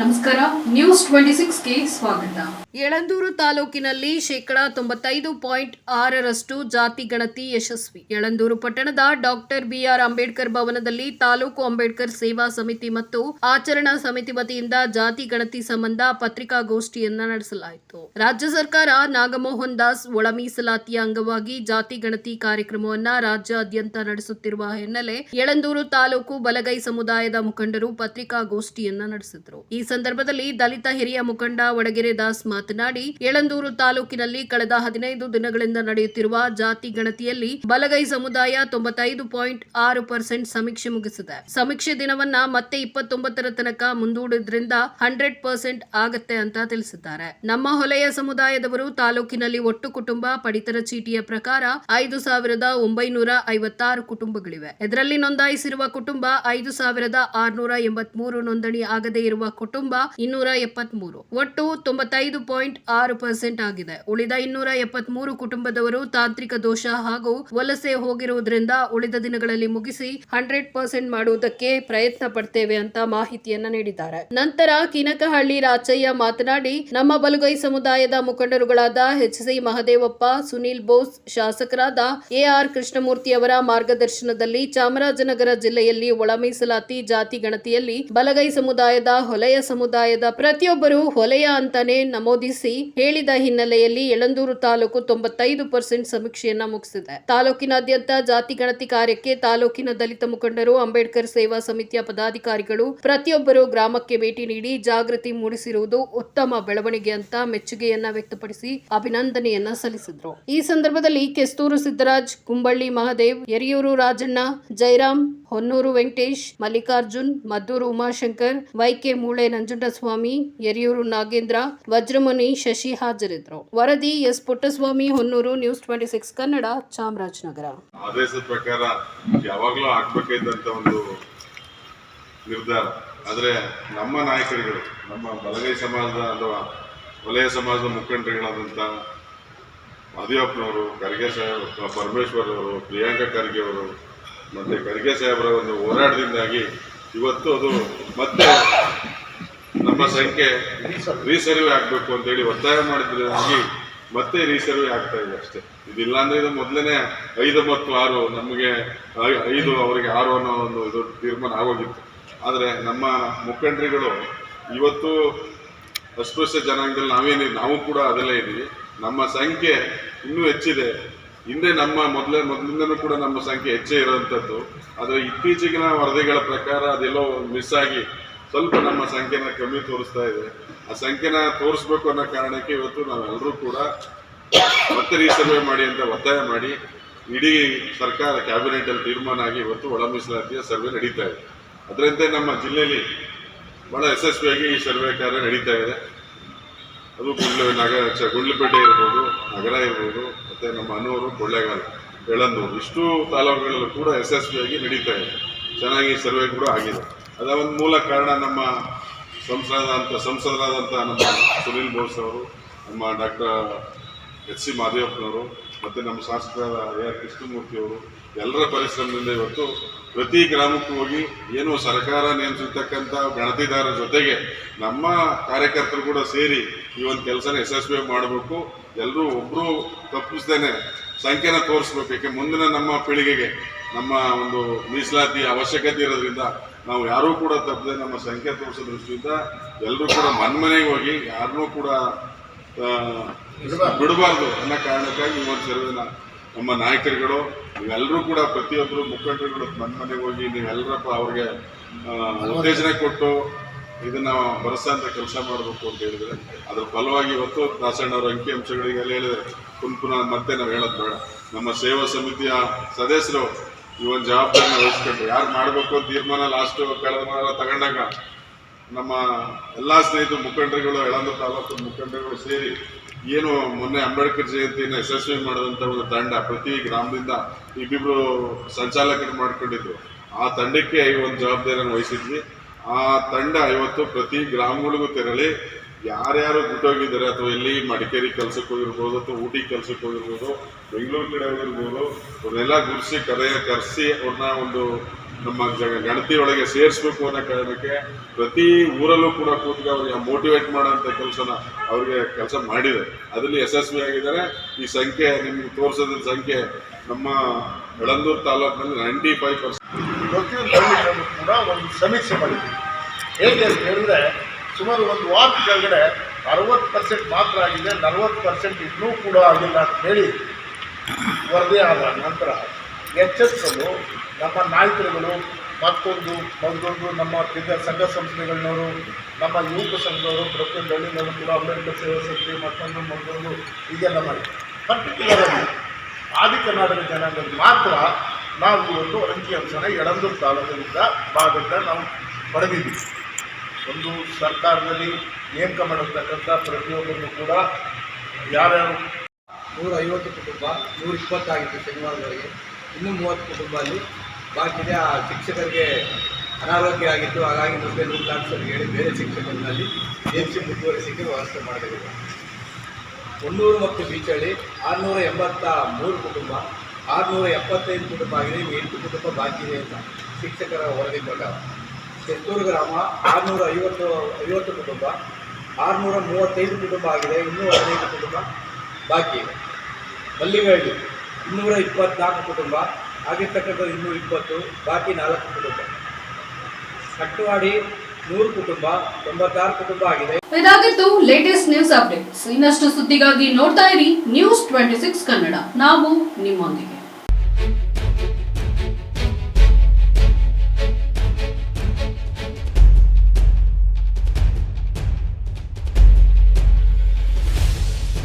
ನಮಸ್ಕಾರ news twenty ಸಿಕ್ಸ್ಗೆ ಸ್ವಾಗತ. ಯಳಂದೂರು ತಾಲೂಕಿನಲ್ಲಿ ಶೇಕಡಾ ತೊಂಬತ್ತೈದು ಪಾಯಿಂಟ್ ಆರರಷ್ಟು ಜಾತಿ ಗಣತಿ ಯಶಸ್ವಿ. ಯಳಂದೂರು ಪಟ್ಟಣದ ಡಾಕ್ಟರ್ ಬಿಆರ್ ಅಂಬೇಡ್ಕರ್ ಭವನದಲ್ಲಿ ತಾಲೂಕು ಅಂಬೇಡ್ಕರ್ ಸೇವಾ ಸಮಿತಿ ಮತ್ತು ಆಚರಣಾ ಸಮಿತಿ ವತಿಯಿಂದ ಜಾತಿ ಗಣತಿ ಸಂಬಂಧ ಪತ್ರಿಕಾಗೋಷ್ಠಿಯನ್ನ ನಡೆಸಲಾಯಿತು. ರಾಜ್ಯ ಸರ್ಕಾರ ನಾಗಮೋಹನ್ ದಾಸ್ ಒಳ ಮೀಸಲಾತಿಯ ಅಂಗವಾಗಿ ಜಾತಿ ಗಣತಿ ಕಾರ್ಯಕ್ರಮವನ್ನ ರಾಜ್ಯಾದ್ಯಂತ ನಡೆಸುತ್ತಿರುವ ಹಿನ್ನೆಲೆ ಯಳಂದೂರು ತಾಲೂಕು ಬಲಗೈ ಸಮುದಾಯದ ಮುಖಂಡರು ಪತ್ರಿಕಾಗೋಷ್ಠಿಯನ್ನ ನಡೆಸಿದರು. ಈ ಸಂದರ್ಭದಲ್ಲಿ ದಲಿತ ಹಿರಿಯ ಮುಖಂಡ ವಡಗೆರೆ ದಾಸ್ ಮಾತನಾಡಿ ಯಳಂದೂರು ತಾಲೂಕಿನಲ್ಲಿ ಕಳೆದ ಹದಿನೈದು ದಿನಗಳಿಂದ ನಡೆಯುತ್ತಿರುವ ಜಾತಿ ಗಣತಿಯಲ್ಲಿ ಬಲಗೈ ಸಮುದಾಯ ತೊಂಬತ್ತೈದು ಪಾಯಿಂಟ್ ಆರು ಪರ್ಸೆಂಟ್ ಸಮೀಕ್ಷೆ ಮುಗಿಸಿದೆ. ಸಮೀಕ್ಷೆ ದಿನವನ್ನ ಮತ್ತೆ ಇಪ್ಪತ್ತೊಂಬತ್ತರ ತನಕ ಮುಂದೂಡಿದ್ರಿಂದ ಹಂಡ್ರೆಡ್ ಪರ್ಸೆಂಟ್ ಆಗತ್ತೆ ಅಂತ ತಿಳಿಸಿದ್ದಾರೆ. ನಮ್ಮ ಹೊಲೆಯ ಸಮುದಾಯದವರು ತಾಲೂಕಿನಲ್ಲಿ ಒಟ್ಟು ಕುಟುಂಬ ಪಡಿತರ ಚೀಟಿಯ ಪ್ರಕಾರ ಐದು ಸಾವಿರದ ಒಂಬೈನೂರ ಐವತ್ತಾರು ಕುಟುಂಬಗಳಿವೆ. ಇದರಲ್ಲಿ ನೋಂದಾಯಿಸಿರುವ ಕುಟುಂಬ ಐದು ಸಾವಿರದ ಆರುನೂರ ಎಂಬತ್ಮೂರು ನೋಂದಣಿ ಆಗದೇ ಇರುವ ಕುಟುಂಬ ಇನ್ನೂರ ಎಪ್ಪತ್ಮೂರು. ಒಟ್ಟು ತೊಂಬತ್ತೈದು ಪಾಯಿಂಟ್ ಆರು ಪರ್ಸೆಂಟ್ ಆಗಿದೆ. ಉಳಿದ ಇನ್ನೂರ ಎಪ್ಪತ್ಮೂರು ಕುಟುಂಬದವರು ತಾಂತ್ರಿಕ ದೋಷ ಹಾಗೂ ವಲಸೆ ಹೋಗಿರುವುದರಿಂದ ಉಳಿದ ದಿನಗಳಲ್ಲಿ ಮುಗಿಸಿ ಹಂಡ್ರೆಡ್ ಪರ್ಸೆಂಟ್ ಮಾಡುವುದಕ್ಕೆ ಪ್ರಯತ್ನ ಪಡ್ತೇವೆ ಅಂತ ಮಾಹಿತಿಯನ್ನ ನೀಡಿದ್ದಾರೆ. ನಂತರ ಕಿನಕಹಳ್ಳಿ ರಾಚಯ್ಯ ಮಾತನಾಡಿ, ನಮ್ಮ ಬಲಗೈ ಸಮುದಾಯದ ಮುಖಂಡರುಗಳಾದ ಎಚ್ ಸಿ ಮಹದೇವಪ್ಪ, ಸುನೀಲ್ ಬೋಸ್, ಶಾಸಕರಾದ ಎಆರ್ ಕೃಷ್ಣಮೂರ್ತಿ ಅವರ ಮಾರ್ಗದರ್ಶನದಲ್ಲಿ ಚಾಮರಾಜನಗರ ಜಿಲ್ಲೆಯಲ್ಲಿ ಒಳ ಮೀಸಲಾತಿ ಜಾತಿ ಗಣತಿಯಲ್ಲಿ ಬಲಗೈ ಸಮುದಾಯದ ಹೊಲೆಯ ಸಮುದಾಯದ ಪ್ರತಿಯೊಬ್ಬರೂ ಹೊಲೆಯ ಅಂತಾನೆ ನಮೂದಿಸಿ ಹೇಳಿದ ಹಿನ್ನೆಲೆಯಲ್ಲಿ ಯಳಂದೂರು ತಾಲೂಕು ತೊಂಬತ್ತೈದು ಪರ್ಸೆಂಟ್ ಸಮೀಕ್ಷೆಯನ್ನ ಮುಗಿಸಿದೆ. ತಾಲೂಕಿನಾದ್ಯಂತ ಜಾತಿ ಗಣತಿ ಕಾರ್ಯಕ್ಕೆ ತಾಲೂಕಿನ ದಲಿತ ಮುಖಂಡರು, ಅಂಬೇಡ್ಕರ್ ಸೇವಾ ಸಮಿತಿಯ ಪದಾಧಿಕಾರಿಗಳು ಪ್ರತಿಯೊಬ್ಬರು ಗ್ರಾಮಕ್ಕೆ ಭೇಟಿ ನೀಡಿ ಜಾಗೃತಿ ಮೂಡಿಸಿರುವುದು ಉತ್ತಮ ಬೆಳವಣಿಗೆ ಅಂತ ಮೆಚ್ಚುಗೆಯನ್ನ ವ್ಯಕ್ತಪಡಿಸಿ ಅಭಿನಂದನೆಯನ್ನ ಸಲ್ಲಿಸಿದ್ರು. ಈ ಸಂದರ್ಭದಲ್ಲಿ ಕೆಸ್ತೂರು ಸಿದ್ದರಾಜ್, ಕುಂಬಳ್ಳಿ ಮಹಾದೇವ್ ಯರಿಯೂರು ರಾಜಣ್ಣ ಜಯರಾಮ್ ಹೊನ್ನೂರು ವೆಂಕಟೇಶ್, ಮಲ್ಲಿಕಾರ್ಜುನ್, ಮದ್ದೂರು ಉಮಾಶಂಕರ್, ವೈಕೆ ಮೂಳೆ ನಂಜುಂಡಸ್ವಾಮಿ ಯರಿಯೂರು ನಾಗೇಂದ್ರ, ವಜ್ರಮುನಿ ಶಶಿ ಹಾಜರಿದ್ದರು. ವರದಿ S Puttaswamy, Honnur news twenty six, Kannada, Chamarajanagar. ಆದೇಶದ ಪ್ರಕಾರ ಯಾವಾಗಲೂ ಆಗ್ಬೇಕಾದಂತ ಒಂದು ನಿರ್ಧಾರ. ಆದರೆ ನಮ್ಮ ನಾಯಕರುಗಳು, ನಮ್ಮ ಬಲಗೈ ಸಮಾಜದ ಅಥವಾ ವಲಯ ಸಮಾಜದ ಮುಖಂಡರುಗಳಾದಂಥ ಮಹದೇವಪ್ಪನವರು ಖರ್ಗೆ ಸಾಹೇಬ್ ಪರಮೇಶ್ವರ್ ಅವರು, ಪ್ರಿಯಾಂಕಾ ಖರ್ಗೆ ಅವರು ಮತ್ತು ಖರ್ಗೆ ಸಾಹೇಬರ ಒಂದು ಹೋರಾಟದಿಂದಾಗಿ ಇವತ್ತು ಅದು ಮತ್ತೆ ನಮ್ಮ ಸಂಖ್ಯೆ ರೀಸರ್ವೆ ಆಗಬೇಕು ಅಂತೇಳಿ ಒತ್ತಾಯ ಮಾಡಿದ್ರಿಂದಾಗಿ ಮತ್ತೆ ರೀಸರ್ವೆ ಆಗ್ತಾ ಇದೆ ಅಷ್ಟೇ. ಇದಿಲ್ಲ ಅಂದ್ರೆ ಇದು ಮೊದಲನೇ ಐದು ಮತ್ತು ಆರು, ನಮಗೆ ಐದು ಅವರಿಗೆ ಆರು ಅನ್ನೋ ಒಂದು ಇದು ತೀರ್ಮಾನ ಆಗೋಗಿತ್ತು. ಆದರೆ ನಮ್ಮ ಮುಖಂಡ್ರಿಗಳು ಇವತ್ತು ಅಸ್ಪೃಶ್ಯ ಜನಾಂಗದಲ್ಲಿ ನಾವೇನಿ ನಾವು ಕೂಡ ಅದಲ್ಲೇ ಇದ್ದೀವಿ ನಮ್ಮ ಸಂಖ್ಯೆ ಇನ್ನೂ ಹೆಚ್ಚಿದೆ. ಹಿಂದೆ ನಮ್ಮ ಮೊದಲೇ ಮೊದಲಿಂದನೂ ಕೂಡ ನಮ್ಮ ಸಂಖ್ಯೆ ಹೆಚ್ಚೇ ಇರೋವಂಥದ್ದು ಆದರೆ ಇತ್ತೀಚೆಗಿನ ವರದಿಗಳ ಪ್ರಕಾರ ಅದೆಲ್ಲೋ ಮಿಸ್ ಆಗಿ ಸ್ವಲ್ಪ ನಮ್ಮ ಸಂಖ್ಯೆನ ಕಮ್ಮಿ ತೋರಿಸ್ತಾ ಇದೆ. ಆ ಸಂಖ್ಯೆನ ತೋರಿಸ್ಬೇಕು ಅನ್ನೋ ಕಾರಣಕ್ಕೆ ಇವತ್ತು ನಾವೆಲ್ಲರೂ ಕೂಡ ಮತ್ತೆ ರೀಸರ್ವೆ ಮಾಡಿ ಅಂತ ಒತ್ತಾಯ ಮಾಡಿ ಇಡೀ ಸರ್ಕಾರ ಕ್ಯಾಬಿನೆಟಲ್ಲಿ ತೀರ್ಮಾನ ಆಗಿ ಇವತ್ತು ಒಳ ಮೀಸಲಾತಿಯ ಸರ್ವೆ ನಡೀತಾ ಇದೆ. ಅದರಂತೆ ನಮ್ಮ ಜಿಲ್ಲೆಯಲ್ಲಿ ಬಹಳ ಯಶಸ್ವಿಯಾಗಿ ಈ ಸರ್ವೆ ಕಾರ್ಯ ನಡೀತಾ ಇದೆ. ಅದು ಗುಂಡ್ಲು ನಗರ ಗುಂಡ್ಲುಪೇಟೆ ಇರ್ಬೋದು, ನಗರ ಇರ್ಬೋದು ಮತ್ತು ನಮ್ಮ ಅನೂರು ಕೊಳ್ಳೇಗಾಲ ಎಳಂದೂರು ಇಷ್ಟು ತಾಲೂಕುಗಳಲ್ಲೂ ಕೂಡ ಯಶಸ್ವಿಯಾಗಿ ನಡೀತಾ ಇದೆ. ಚೆನ್ನಾಗಿ ಸರ್ವೆ ಕೂಡ ಆಗಿದೆ. ಅದರ ಒಂದು ಮೂಲ ಕಾರಣ ನಮ್ಮ ಸಂಸದರಾದಂಥ ಸಂಸದರಾದಂಥ ನಮ್ಮ ಸುನಿಲ್ ಬೋಸ್ ಅವರು, ನಮ್ಮ ಡಾಕ್ಟರ್ ಎಚ್ ಸಿ ಮಾದೇವಪ್ಪನವರು ಮತ್ತು ನಮ್ಮ ಶಾಸಕರಾದ ಎ ಆರ್ ಕೃಷ್ಣಮೂರ್ತಿ ಅವರು ಎಲ್ಲರ ಪರಿಶ್ರಮದಿಂದ ಇವತ್ತು ಪ್ರತಿ ಗ್ರಾಮಕ್ಕೂ ಹೋಗಿ ಏನು ಸರ್ಕಾರ ನೇಮಿಸಿರ್ತಕ್ಕಂಥ ಗಣತಿದಾರರ ಜೊತೆಗೆ ನಮ್ಮ ಕಾರ್ಯಕರ್ತರು ಕೂಡ ಸೇರಿ ಈ ಒಂದು ಕೆಲಸನ ಯಶಸ್ವಿ ಮಾಡಬೇಕು. ಎಲ್ಲರೂ ಒಬ್ಬರು ತಪ್ಪಿಸ್ದೇನೆ ಸಂಖ್ಯೆನ ತೋರಿಸ್ಬೇಕು. ಯಾಕೆ ಮುಂದಿನ ನಮ್ಮ ಪೀಳಿಗೆಗೆ ನಮ್ಮ ಒಂದು ಮೀಸಲಾತಿ ಅವಶ್ಯಕತೆ ಇರೋದ್ರಿಂದ ನಾವು ಯಾರೂ ಕೂಡ ತಪ್ಪದೆ. ನಮ್ಮ ಸಂಖ್ಯೆ ತೋರಿಸೋ ದೃಷ್ಟಿಯಿಂದ ಎಲ್ಲರೂ ಕೂಡ ಮನ್ಮನೆಗೆ ಹೋಗಿ ಯಾರನ್ನೂ ಕೂಡ ಬಿಡಬಾರ್ದು. ಅನ್ನೋ ಕಾರಣಕ್ಕಾಗಿ ಒಂದು ಸರ್ವೆ ನಮ್ಮ ನಾಯಕರುಗಳು, ನೀವೆಲ್ಲರೂ ಕೂಡ ಪ್ರತಿಯೊಬ್ಬರು ಮುಖಂಡರುಗಳು ಮನೆ ಮನೆಗೆ ಹೋಗಿ ನೀವೆಲ್ಲರಪ್ಪ ಅವ್ರಿಗೆ ಉತ್ತೇಜನ ಕೊಟ್ಟು ಇದನ್ನ ಅಂತ ಕೆಲಸ ಮಾಡಬೇಕು ಅಂತ ಹೇಳಿದ್ರೆ, ಅದ್ರ ಫಲವಾಗಿ ಇವತ್ತು ದಾಸಣ್ಣವ್ರ ಅಂಕಿ ಅಂಶಗಳಿಗೆಲ್ಲ ಹೇಳಿದ್ರೆ, ಪುನಃ ಮತ್ತೆ ನಾವು ಹೇಳೋದು ಬೇಡ. ನಮ್ಮ ಸೇವಾ ಸಮಿತಿಯ ಸದಸ್ಯರು ಈ ಒಂದು ಜವಾಬ್ದಾರಿನ ವಹಿಸ್ಕೊಂಡ್ರು ಯಾರು ಮಾಡಬೇಕು ಅಂತ ತೀರ್ಮಾನ ಲಾಸ್ಟ್ ಕಳೆದ ತಗೊಂಡಾಗ ನಮ್ಮ ಎಲ್ಲ ಸ್ನೇಹಿತರು, ಮುಖಂಡರುಗಳು ಎಳಂದ ತಾಲೂಕು ಮುಖಂಡರುಗಳು ಸೇರಿ ಏನು ಮೊನ್ನೆ ಅಂಬೇಡ್ಕರ್ ಜಯಂತಿಯನ್ನು ಯಶಸ್ವಿ ಮಾಡಿದಂಥ ಒಂದು ತಂಡ ಪ್ರತಿ ಗ್ರಾಮದಿಂದ ಇಬ್ಬಿಬ್ರು ಸಂಚಾಲಕರು ಮಾಡ್ಕೊಂಡಿದ್ರು. ಆ ತಂಡಕ್ಕೆ ಈ ಒಂದು ಜವಾಬ್ದಾರಿಯನ್ನು ವಹಿಸಿದ್ವಿ. ಆ ತಂಡ ಇವತ್ತು ಪ್ರತಿ ಗ್ರಾಮಗಳಿಗೂ ತೆರಳಿ ಯಾರ್ಯಾರು ಬಿಟ್ಟೋಗಿದ್ದಾರೆ ಅಥವಾ ಎಲ್ಲಿ ಮಡಿಕೇರಿ ಕೆಲಸಕ್ಕೆ ಹೋಗಿರ್ಬೋದು ಅಥವಾ ಊಟಿ ಕೆಲಸಕ್ಕೆ ಹೋಗಿರ್ಬೋದು, ಬೆಂಗಳೂರು ಕಡೆ ಹೋಗಿರ್ಬೋದು ಅವ್ರನ್ನೆಲ್ಲ ಗುರುಸಿ ಕರೆ ಕರೆಸಿ ಅವ್ರನ್ನ ಒಂದು ನಮ್ಮ ಜ- ಗಣತಿ ಒಳಗೆ ಸೇರಿಸ್ಬೇಕು ಅನ್ನೋ ಕಾರಣಕ್ಕೆ ಪ್ರತಿ ಊರಲ್ಲೂ ಕೂಡ ಕೂತ್ಗೆ ಅವ್ರಿಗೆ ಮೋಟಿವೇಟ್ ಮಾಡೋಂಥ ಕೆಲಸನ ಅವ್ರಿಗೆ ಕೆಲಸ ಮಾಡಿದೆ ಅದರಲ್ಲಿ ಯಶಸ್ವಿ ಆಗಿದ್ದಾರೆ. ಈ ಸಂಖ್ಯೆ ನಿಮ್ಗೆ ತೋರಿಸೋದ್ರ ಸಂಖ್ಯೆ ನಮ್ಮ ಬೆಳಂದೂರು ತಾಲೂಕಿನಲ್ಲಿ ನೈಂಟಿ ಫೈವ್ ಪರ್ಸೆಂಟ್ ಕೂಡ ಒಂದು ಸಮೀಕ್ಷೆ ಮಾಡಿದ್ವಿ ಹೇಗೆ ಅಂತ ಹೇಳಿದ್ರೆ ಸುಮಾರು ಒಂದು ವಾರ ಕೆಳಗಡೆ ಅರವತ್ತು ಪರ್ಸೆಂಟ್ ಮಾತ್ರ ಆಗಿದೆ, ನಲವತ್ತು ಪರ್ಸೆಂಟ್ ಇನ್ನೂ ಕೂಡ ಆಗಿಲ್ಲ ಅಂತ ಹೇಳಿ ವರದಿ ಆದ ನಂತರ ಎಚ್ಚೆತ್ತಲು ನಮ್ಮ ನಾಯಕರುಗಳು, ಮತ್ತೊಂದು ಮತ್ತೊಂದು ನಮ್ಮ ವಿವಿಧ ಸಂಘ ಸಂಸ್ಥೆಗಳನ್ನವರು ನಮ್ಮ ಯುವಕ ಸಂಘದವರು ಪ್ರತಿಯೊಂದು ಹಳ್ಳಿನವರು ಕೂಡ ಅಂಬೇಡ್ಕರ್ ಸೇವಾ ಸಮಿತಿ, ಮತ್ತೊಂದು ಮತ್ತೊಂದು, ಹೀಗೆಲ್ಲ ಮಾಡಿ. ಪರ್ಟಿಕ್ಯುಲರ್ ಆಗಿ ಆದಿ ಕರ್ನಾಟಕ ಜನಾಂಗದಲ್ಲಿ ಮಾತ್ರ ನಾವು ಒಂದು ಅಂಕಿಅಂಶನ ಎಳಂದೂರು ತಾಲೂಕಿನಿಂದ ಭಾಗದಿಂದ ನಾವು ಪಡೆದಿದ್ದೀವಿ ಒಂದು ಸರ್ಕಾರದಲ್ಲಿ ನೇಮಕ ಮಾಡಿರ್ತಕ್ಕಂಥ ಪ್ರತಿಯೊಬ್ಬರನ್ನು ಕೂಡ ಯಾರ್ಯಾರು ನೂರೈವತ್ತು ಕುಟುಂಬ ನೂರ ಇಪ್ಪತ್ತಾಗಿತ್ತು ಶನಿವಾರದವರೆಗೆ, ಇನ್ನೂ ಮೂವತ್ತು ಕುಟುಂಬ ಅಲ್ಲಿ ಬಾಕಿ ಇದೆ ಆ ಶಿಕ್ಷಕರಿಗೆ ಅನಾರೋಗ್ಯ ಆಗಿತ್ತು ಹಾಗಾಗಿ ಮುಂದೆ ನೂರು ಹೇಳಿ ಬೇರೆ ಶಿಕ್ಷಕರಲ್ಲಿ ನೇಮಿಸಿ ಮುಂದುವರಿಸಲಿಕ್ಕೆ ವ್ಯವಸ್ಥೆ ಮಾಡಬೇಕು ಮುನ್ನೂರು ಮತ್ತು ಬೀಚಳ್ಳಿ, ಆರುನೂರ ಎಂಬತ್ತ ಮೂರು ಕುಟುಂಬ, ಆರುನೂರ ಎಪ್ಪತ್ತೈದು ಕುಟುಂಬ ಆಗಿದೆ. ಇನ್ನು ಎಂಟು ಕುಟುಂಬ ಬಾಕಿ ಇದೆ ಅಂತ ಶಿಕ್ಷಕರ ವರದಿ ಪ್ರಕಾರ. ಕೆತ್ತೂರು ಗ್ರಾಮ, ಆರುನೂರ ಐವತ್ತು ಐವತ್ತು ಕುಟುಂಬ, ಆರುನೂರ ಮೂವತ್ತೈದು ಕುಟುಂಬ ಆಗಿದೆ. ಇನ್ನೂ ಹದಿನೈದು ಕುಟುಂಬ ಬಾಕಿ ಇದೆ. ಮಲ್ಲಿಗಹಳ್ಳಿ, ಇನ್ನೂರ ಇಪ್ಪತ್ತ್ನಾಲ್ಕು ಕುಟುಂಬ ಆಗಿರ್ತಕ್ಕಂಥದ್ದು ಇನ್ನೂರ ಇಪ್ಪತ್ತು, ಬಾಕಿ ನಾಲ್ಕು ಕುಟುಂಬ. ಕಟ್ಟುವಾಡಿ ನೂರು ಕುಟುಂಬ, ತೊಂಬತ್ತಾರು ಕುಟುಂಬ ಆಗಿದೆ. ಇದಾಗಿತ್ತು ಲೇಟೆಸ್ಟ್ ನ್ಯೂಸ್ ಅಪ್ಡೇಟ್ಸ್ ಇನ್ನಷ್ಟು ಸುದ್ದಿಗಾಗಿ ನೋಡ್ತಾ ಇರಿ ನ್ಯೂಸ್ ಟ್ವೆಂಟಿ ಸಿಕ್ಸ್ ಕನ್ನಡ. ನಾವು ನಿಮ್ಮೊಂದಿಗೆ.